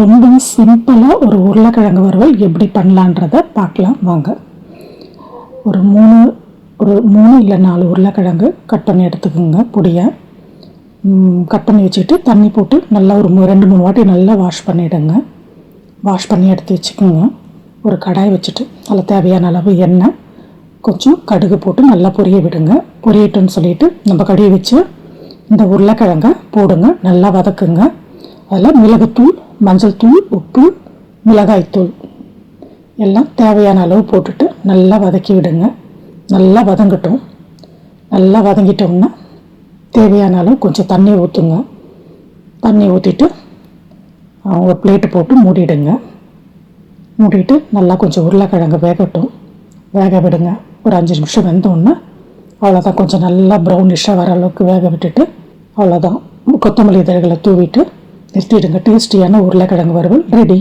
ரொம்பவும் சிம்பிளாக ஒரு உருளைக்கிழங்கு வறுவல் எப்படி பண்ணலான்றத பார்க்கலாம் வாங்க. ஒரு மூணு ஒரு மூணு இல்லை நாலு உருளைக்கிழங்கு கட் பண்ணி எடுத்துக்கோங்க பொடியை. கட் பண்ணி வச்சுட்டு தண்ணி போட்டு நல்லா ஒரு ரெண்டு மூணு வாட்டி நல்லா வாஷ் பண்ணிவிடுங்க வாஷ் பண்ணி எடுத்து வச்சுக்கோங்க. ஒரு கடாய் வச்சுட்டு அதில் தேவையான அளவு எண்ணெய் கொஞ்சம் கடுகு போட்டு நல்லா பொரிய விடுங்க. பொரியட்டுன்னு சொல்லிட்டு நம்ம கடையை வச்சு இந்த உருளைக்கிழங்க போடுங்க. நல்லா வதக்குங்க. அதில் மிளகுத்தூள் மஞ்சள் தூள் உப்பு மிளகாய்த்தூள் எல்லாம் தேவையான அளவு போட்டுட்டு நல்லா வதக்கி விடுங்க. நல்லா வதங்கட்டும். நல்லா வதங்கிட்டோம்னா தேவையான அளவு கொஞ்சம் தண்ணி ஊற்றுங்க தண்ணி ஊற்றிட்டு ஒரு பிளேட்டு போட்டு மூடிடுங்க. மூடிட்டு நல்லா கொஞ்சம் உருளைக்கிழங்கு வேகட்டும். வேக விடுங்க. ஒரு அஞ்சு நிமிஷம் வெந்தோடனே அவ்வளோதான் கொஞ்சம் நல்லா ப்ரௌனிஷாக வர அளவுக்கு வேக விட்டுட்டு அவ்வளோதான் கொத்தமல்லி இதழ்களை தூவிட்டு நிறுத்திடுங்க டேஸ்டியான உருளைக்கிழங்கு வறுவல் ரெடி